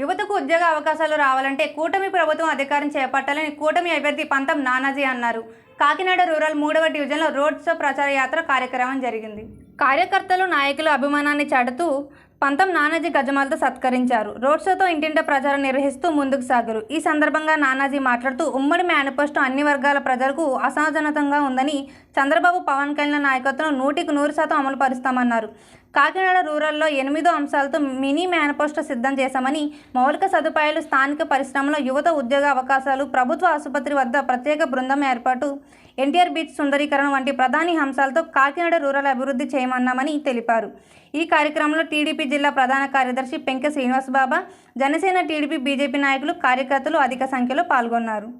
యువతకు ఉద్యోగ అవకాశాలు రావాలంటే కూటమి ప్రభుత్వం అధికారం చేపట్టాలని కూటమి అభ్యర్థి పంతం నానాజీ అన్నారు. కాకినాడ రూరల్ మూడవ డివిజన్లో రోడ్ షో ప్రచార యాత్ర కార్యక్రమం జరిగింది. కార్యకర్తలు నాయకులు అభిమానాన్ని చాటుతూ పంతం నానాజీ గజమాలతో సత్కరించారు. రోడ్ షోతో ఇంటింట ప్రచారం నిర్వహిస్తూ ముందుకు సాగారు. ఈ సందర్భంగా నానాజీ మాట్లాడుతూ ఉమ్మడి మేనిఫెస్టో అన్ని వర్గాల ప్రజలకు అసహజనతంగా ఉందని చంద్రబాబు పవన్ కళ్యాణ్ నాయకత్వం నూటికి నూరు శాతం అమలు పరుస్తామన్నారు. కాకినాడ రూరల్లో ఎనిమిదో అంశాలతో మినీ మేనిఫెస్టో సిద్ధం చేశామని మౌలిక సదుపాయాలు స్థానిక పరిశ్రమలో యువత ఉద్యోగ అవకాశాలు ప్రభుత్వ ఆసుపత్రి వద్ద ప్రత్యేక బృందం ఏర్పాటు ఎన్టీఆర్ బీచ్ సుందరీకరణ వంటి ప్రధాని అంశాలతో కాకినాడ రూరల్ అభివృద్ధి చేయమన్నామని తెలిపారు. ఈ కార్యక్రమంలో టీడీపీ జిల్లా ప్రధాన కార్యదర్శి పెంక శ్రీనివాస్ బాబా జనసేన టీడీపీ బీజేపీ నాయకులు కార్యకర్తలు అధిక సంఖ్యలో పాల్గొన్నారు.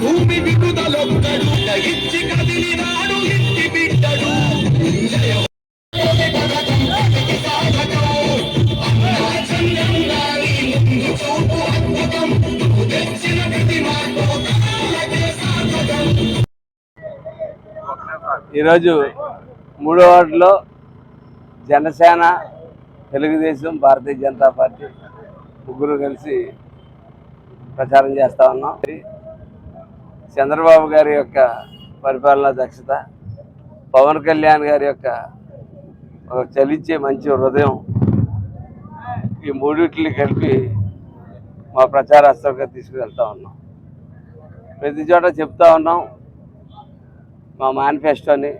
భూమి తెచ్చిన ఇచ్చి కదిలినాడు ఇచ్చి బిడ్డడు. ఈరోజు మూడో వార్డులో జనసేన తెలుగుదేశం భారతీయ జనతా పార్టీ ముగ్గురు కలిసి ప్రచారం చేస్తా ఉన్నాం. చంద్రబాబు గారి యొక్క పరిపాలనా దక్షత పవన్ కళ్యాణ్ గారి యొక్క చలించే మంచి హృదయం ఈ మూడింటిని కలిపి మా ప్రచార హస్తంగా తీసుకువెళ్తా ఉన్నాం. ప్రతి చోట చెప్తా ఉన్నాం మా మేనిఫెస్టోని.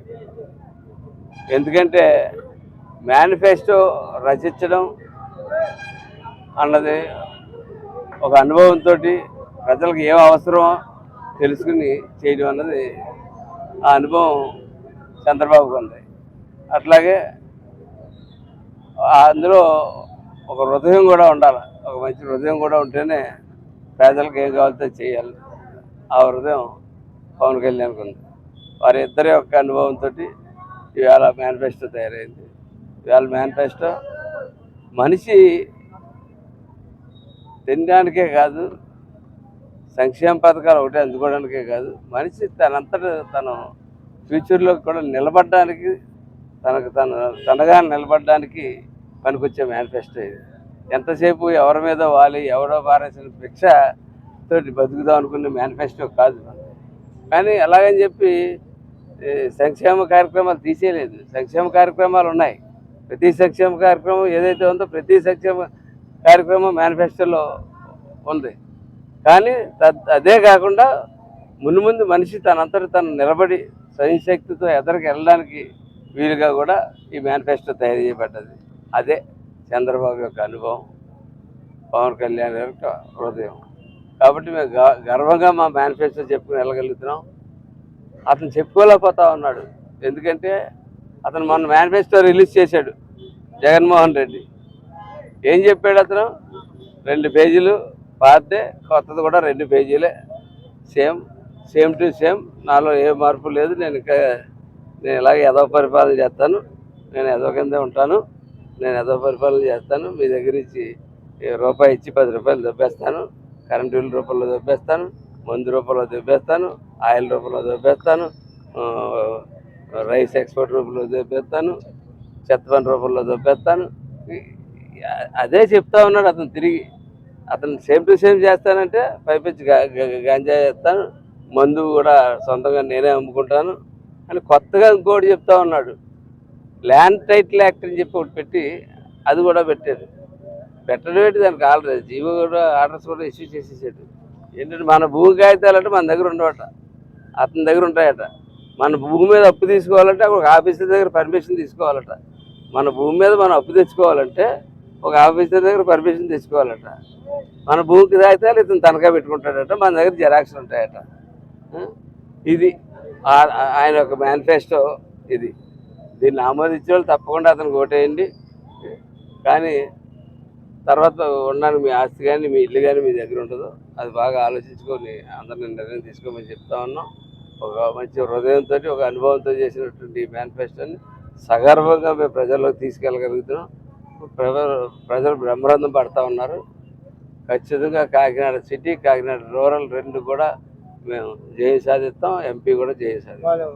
ఎందుకంటే మేనిఫెస్టో రచించడం అన్నది ఒక అనుభవంతో ప్రజలకు ఏం అవసరమో తెలుసుకుని చేయడం అన్నది ఆ అనుభవం చంద్రబాబుకు ఉంది. అట్లాగే అందులో ఒక హృదయం కూడా ఉండాలి. ఒక మంచి హృదయం కూడా ఉంటేనే పేదలకు ఏం కావాలితే చేయాలి. ఆ హృదయం పవన్ కళ్యాణ్కి ఉంది. వారి ఇద్దరి యొక్క అనుభవంతో ఇవాళ మేనిఫెస్టో తయారైంది. ఇవాళ మేనిఫెస్టో మనిషి తినడానికే కాదు సంక్షేమ పథకాలు ఒకటే అందుకోవడానికే కాదు. మనిషి తనంతట తను ఫ్యూచర్లో కూడా నిలబడడానికి తనకు తన తనగా నిలబడడానికి పనికొచ్చే మేనిఫెస్టో ఇది. ఎంతసేపు ఎవరి మీద వాలి ఎవరో పారేసిన భిక్ష తోటి బతుకుదాం అనుకునే మేనిఫెస్టో కాదు. కానీ అలాగని చెప్పి సంక్షేమ కార్యక్రమాలు తీసేయలేదు. సంక్షేమ కార్యక్రమాలు ఉన్నాయి. ప్రతి సంక్షేమ కార్యక్రమం ఏదైతే ఉందో ప్రతి సంక్షేమ కార్యక్రమం మేనిఫెస్టోలో ఉంది. కానీ అదే కాకుండా ముందు ముందు మనిషి తనంతట తను నిలబడి స్వయంశక్తితో ఎదరికి వెళ్ళడానికి వీలుగా కూడా ఈ మేనిఫెస్టో తయారు చేయబడ్డది. అదే చంద్రబాబు యొక్క అనుభవం. పవన్ కళ్యాణ్ యొక్క హృదయం. కాబట్టి మేము గ- గర్వంగా మా మేనిఫెస్టో చెప్పుకుని వెళ్ళగలుగుతున్నాం. అతను చెప్పుకోలేకపోతా ఉన్నాడు. ఎందుకంటే అతను మొన్న మేనిఫెస్టో రిలీజ్ చేశాడు జగన్మోహన్ రెడ్డి. ఏం చెప్పాడు అతను? రెండు పేజీలు పాతే కొత్తది కూడా రెండు పేజీలే. Same same to same. నాలో ఏ మార్పు లేదు. నేను ఇంకా నేను ఇలాగే ఏదో పరిపాలన చేస్తాను. నేను ఏదో కిందే ఉంటాను. నేను ఏదో పరిపాలన చేస్తాను. మీ దగ్గర ఇచ్చి రూపాయి ఇచ్చి పది రూపాయలు దొబ్బేస్తాను. కరెంటు బిల్లు రూపంలో దొబ్బేస్తాను. మందు రూపంలో దొబ్బేస్తాను. ఆయిల్ రూపంలో దొబ్బేస్తాను. రైస్ ఎక్స్పోర్ట్ రూపంలో దొబ్బేస్తాను. చెత్త పని రూపంలో దొబ్బేస్తాను. అదే చెప్తా ఉన్నాడు అతను తిరిగి. అతను సేమ్ టు సేమ్ చేస్తానంటే పైపించి గంజా చేస్తాను మందు కూడా సొంతంగా నేనే అమ్ముకుంటాను అని కొత్తగా ఇంకోటి చెప్తా ఉన్నాడు. ల్యాండ్ టైటిల్ యాక్ట్ అని చెప్పి ఒకటి పెట్టి అది కూడా పెట్టాడు. పెట్టడం ఏంటి దానికి ఆల్రెడీ జీవో కూడా ఆర్డర్స్ కూడా ఇష్యూ చేసేసాడు. ఏంటంటే మన భూమి కాగితాలు అంటే మన దగ్గర ఉండవట. అతని దగ్గర ఉంటాయట. మన భూమి మీద అప్పు తీసుకోవాలంటే ఒక ఆఫీసర్ దగ్గర పర్మిషన్ తీసుకోవాలట. మన భూమి మీద మనం అప్పు తెచ్చుకోవాలంటే ఒక ఆఫీసర్ దగ్గర పర్మిషన్ తెచ్చుకోవాలట. మన భూమికి తాగితే ఇతను తనఖా పెట్టుకుంటాడట మన దగ్గర జెరాక్స్లు ఉంటాయట. ఇది ఆ- ఆయన యొక్క మేనిఫెస్టో ఇది. దీన్ని ఆమోదించే వాళ్ళు తప్పకుండా అతనికి ఓటేయండి. కానీ తర్వాత ఉండడానికి మీ ఆస్తి కానీ మీ ఇల్లు కానీ మీ దగ్గర ఉంటుందో అది బాగా ఆలోచించుకొని అందరిని నిర్ణయం తీసుకోమని చెప్తా ఉన్నాం. ఒక మంచి హృదయంతో ఒక అనుభవంతో చేసినటువంటి ఈ మేనిఫెస్టోని సగర్వంగా మేము ప్రజల్లోకి తీసుకెళ్ళగలుగుతున్నాం. ప్రజలు ప్రజలు బ్రహ్మరంధం పడతా ఉన్నారు. ఖచ్చితంగా కాకినాడ సిటీ కాకినాడ రూరల్ రెండు కూడా మేము జయం సాధిస్తాం ఎంపీ కూడా జయ సాధిస్తాం.